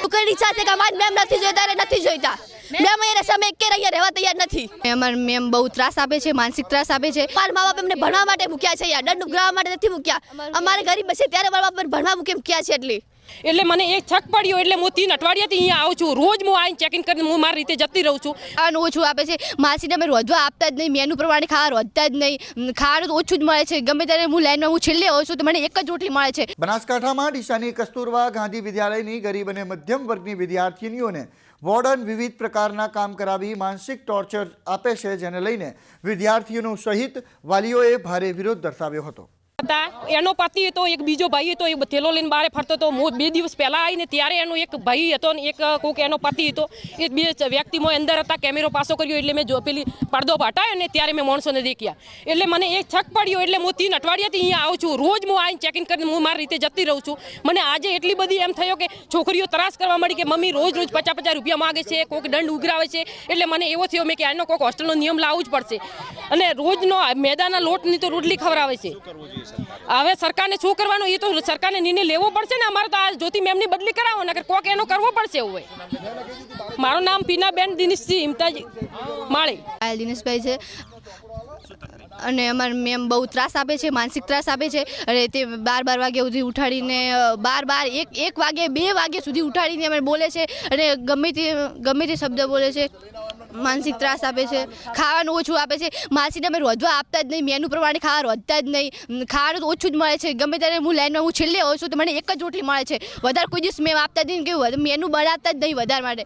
છોકરીની ઈચ્છા છે કે અમારી મેમ નથી જોઈતા અને નથી જોઈતા. મેમ અહીંયા સમય કે અહીંયા રહેવા તૈયાર નથી. અમાર મેમ બહુ ત્રાસ આપે છે માનસિક ત્રાસ આપે છે. માર મા બાપ એમને ભણવા માટે મૂક્યા છે યાર દંડ ઉઘરાવવા માટે નથી મૂક્યા. અમારે ગરીબ છે ત્યારે મારા બાપ ભણવા મૂકે મૂક્યા છે એટલી. એટલે મને એક છક પડ્યો એટલે હું તીન અઠવાડિયાથી અહીંયા આવું છું. રોજ હું આવીને ચેકિંગ કરીને હું મારી રીતે જતી રહું છું. ખાવાનું ઓછું આપે છે. માસીને અમે રોજવા આપતા જ નહીં. મેનુ પ્રમાણે ખાવા રોજતા જ નહીં. ખાવાનું તો ઓછું જ મળે છે. ગમે ત્યારે હું લાઈનમાં હું છેલ્લે હોઉં છું તો મને એક જ રોટલી મળે છે. બનાસકાંઠામાં ડીસાની કસ્તુરબા ગાંધી વિદ્યાલયની ગરીબ અને મધ્યમ વર્ગની વિદ્યાર્થીનીઓને વોર્ડન વિવિધ પ્રકારના કામ કરાવી માનસિક ટોર્ચર આપે છે જેને લઈને વિદ્યાર્થીઓનો સહિત વાલીઓએ ભારે વિરોધ દર્શાવ્યો હતો. હતા. એનો પતિ હતો, એક બીજો ભાઈ હતો એ થેલો લઈને બહાર ફરતો હતો. હું બે દિવસ પહેલા આવીને ત્યારે એનો એક ભાઈ હતો ને એક કોઈક એનો પતિ હતો. એ બે વ્યક્તિમાં અંદર હતા, કેમેરો પાસો કર્યો એટલે મેં જો પેલી પડદો હટાયો ને ત્યારે મેં માણસોને દેખ્યા. એટલે મને એક છક પડ્યો એટલે હું તીન અઠવાડિયાથી અહીંયા આવું છું. રોજ હું આવીને ચેકિંગ કરીને હું મારી રીતે જતી રહું છું. મને આજે એટલી બધી એમ થયો કે છોકરીઓ ત્રાસ કરવા મળી કે મમ્મી રોજ રોજ પચાસ પચાસ રૂપિયા માગે છે, કોઈક દંડ ઉઘરાવે છે. એટલે મને એવો થયો મેં કે આનો કોઈક હોસ્ટેલનો નિયમ લાવવું જ પડશે. અને રોજનો મેદાના લોટની તો રોટલી ખવડાવે છે. હવે સરકારને શું કરવાનું? એ તો સરકારને નિર્ણય લેવો પડશે ને અમારે તો આ જ્યોતિ મેમની બદલી કરાવો ને કોક એનો કરવો પડશે એવું હોય. મારું નામ પીનાબેન દિનેશજી હિમતાજી માળી. દિનેશભાઈ છે. અને અમાર મેમ બહુ ત્રાસ આપે છે, માનસિક ત્રાસ આપે છે. અને તે બાર બાર વાગ્યા સુધી ઉઠાડીને બાર બાર, એક એક વાગે, બે વાગ્યા સુધી ઉઠાડીને અમે બોલે છે અને ગમે તે ગમે તે શબ્દ બોલે છે. માનસિક ત્રાસ આપે છે, ખાવાનું ઓછું આપે છે. માસીને અમે રોધવા આપતા જ નહીં, મેનુ પ્રમાણે ખાવા રોધતા જ નહીં. ખાવાનું ઓછું જ મળે છે. ગમે ત્યારે હું લાઈનમાં હું છેલ્લે હોઉં છું, તો મને એક જ રોટલી મળે છે. વધારે કોઈ દિવસ મેમ આપતા જ નહીં કે મેનુ બનાવતા જ નહીં વધારે માટે.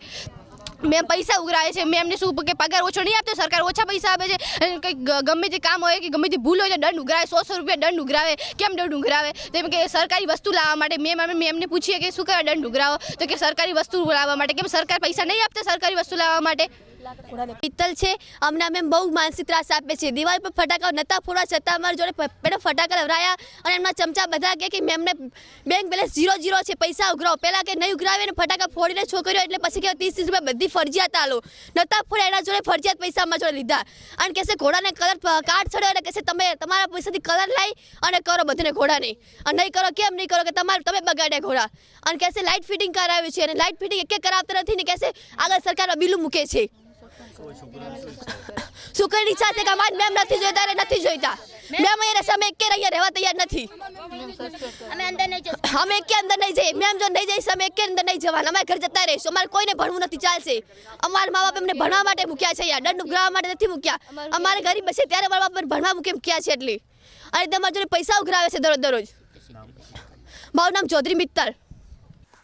મેમ પૈસા ઉઘરાવે છે મેમને શું કે પગાર ઓછો નહીં આપતો, સરકાર ઓછા પૈસા આપે છે. કંઈક ગમે તે કામ હોય કે ગમે તે ભૂલ હોય તો દંડ ઉઘરાવે સો સો રૂપિયા દંડ ઉઘરાવે. કેમ દંડ ઉઘરાવે? તો એમ કે સરકારી વસ્તુ લાવવા માટે મેમ અમે મેમને પૂછીએ કે શું કરવા દંડ ઉઘરાવો? તો કે સરકારી વસ્તુ લાવવા માટે. કેમ સરકાર પૈસા નહીં આપતા સરકારી વસ્તુ લાવવા માટે? પિત્તલ છે, અમને અમે બહુ માનસિક ત્રાસ આપે છે. દિવાલ પર ફટાકા નતા ફોડવા છતાં અમારા જોડે પેલા ફટાકા લવરાયા અને એમના ચમચા બધા કહે કે મેમને બેંક બેલેન્સ ઝીરો ઝીરો છે, પૈસા ઉઘરાવો. પહેલાં કે નહીં ઉઘરાવે અને ફટાકા ફોડીને છોકરીઓ, એટલે પછી કે ત્રીસ ત્રીસ રૂપિયા બધી ફરજિયાત આલો. નતા ફોડ્યા, એના જોડે ફરજિયાત પૈસા અમારા જોડે લીધા. અને કહેશે, ઘોડાને કલર કાર્ડ ચડ્યો અને કહેશે, તમે, તમારા પૈસાથી કલર લાવી અને કરો બધાને ઘોડાને. અને નહીં કરો, કેમ નહીં કરો કે તમારે, તમે બગાડ્યા ઘોડા. અને કહેશે લાઇટ ફિટિંગ કરાવ્યું છે. અને લાઇટ ફિટિંગ એક કરાવતા નથી ને કહેશે, આગળ સરકારમાં બિલું મૂકે છે. છોકરીની ઈચ્છા છે કે અમારી મેમ નથી જોઈતા અને નથી જોઈતા મેમ? અહીંયા અમે એકે અહીંયા રહેવા તૈયાર નથી. અમે અંદર નહીં જઈશું અમે કે અંદર નહીં જઈએ. મેમ જો નહીં જઈશ અમે કે અંદર નહીં જવાના. અમારે ઘર જતા રહીશું. અમારે કોઈને ભણવું નથી ચાલશે. અમારા મા બાપ એમને ભણવા માટે મૂક્યા છે અહીંયા. દંડ ઉઘરાવવા માટે નથી મૂક્યા. અમારે ગરીબ છે ત્યારે મારા બાપ ભણવા મૂકે મૂક્યા છે એટલી. અને તમારા જોડે પૈસા ઉઘરાવે છે દરરોજ દરરોજ. મારું નામ ચૌધરી મિત્તલ.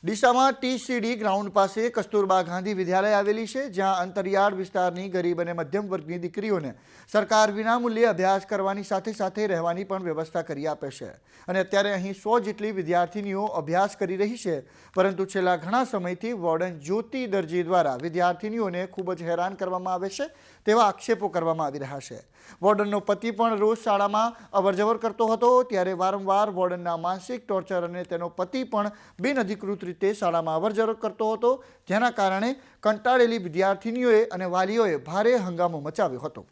ડીસામાં ટીસીડી ગ્રાઉન્ડ પાસે કસ્તુરબા ગાંધી વિદ્યાલય આવેલી છે, જ્યાં અંતરિયાળ વિસ્તારની ગરીબ અને મધ્યમ વર્ગની દીકરીઓને સરકાર વિનામૂલ્યે અભ્યાસ કરવાની સાથે સાથે રહેવાની પણ વ્યવસ્થા કરી આપે છે. અને અત્યારે અહીં સો જેટલી વિદ્યાર્થીનીઓ અભ્યાસ કરી રહી છે, પરંતુ છેલ્લા ઘણા સમયથી વોર્ડન જ્યોતિ દરજી દ્વારા વિદ્યાર્થીનીઓને ખૂબ જ હેરાન કરવામાં આવે છે તેવા આક્ષેપો કરવામાં આવી રહ્યા છે. વોર્ડનનો પતિ પણ રોજ શાળામાં અવરજવર કરતો હતો, ત્યારે વારંવાર વોર્ડનના માનસિક ટોર્ચર અને તેનો પતિ પણ બિનઅધિકૃત રીતે શાળામાં અવરજવર કરતો હતો, જેના કારણે કંટાળેલી વિદ્યાર્થીનીઓએ અને વાલીઓએ ભારે હંગામો મચાવ્યો હતો.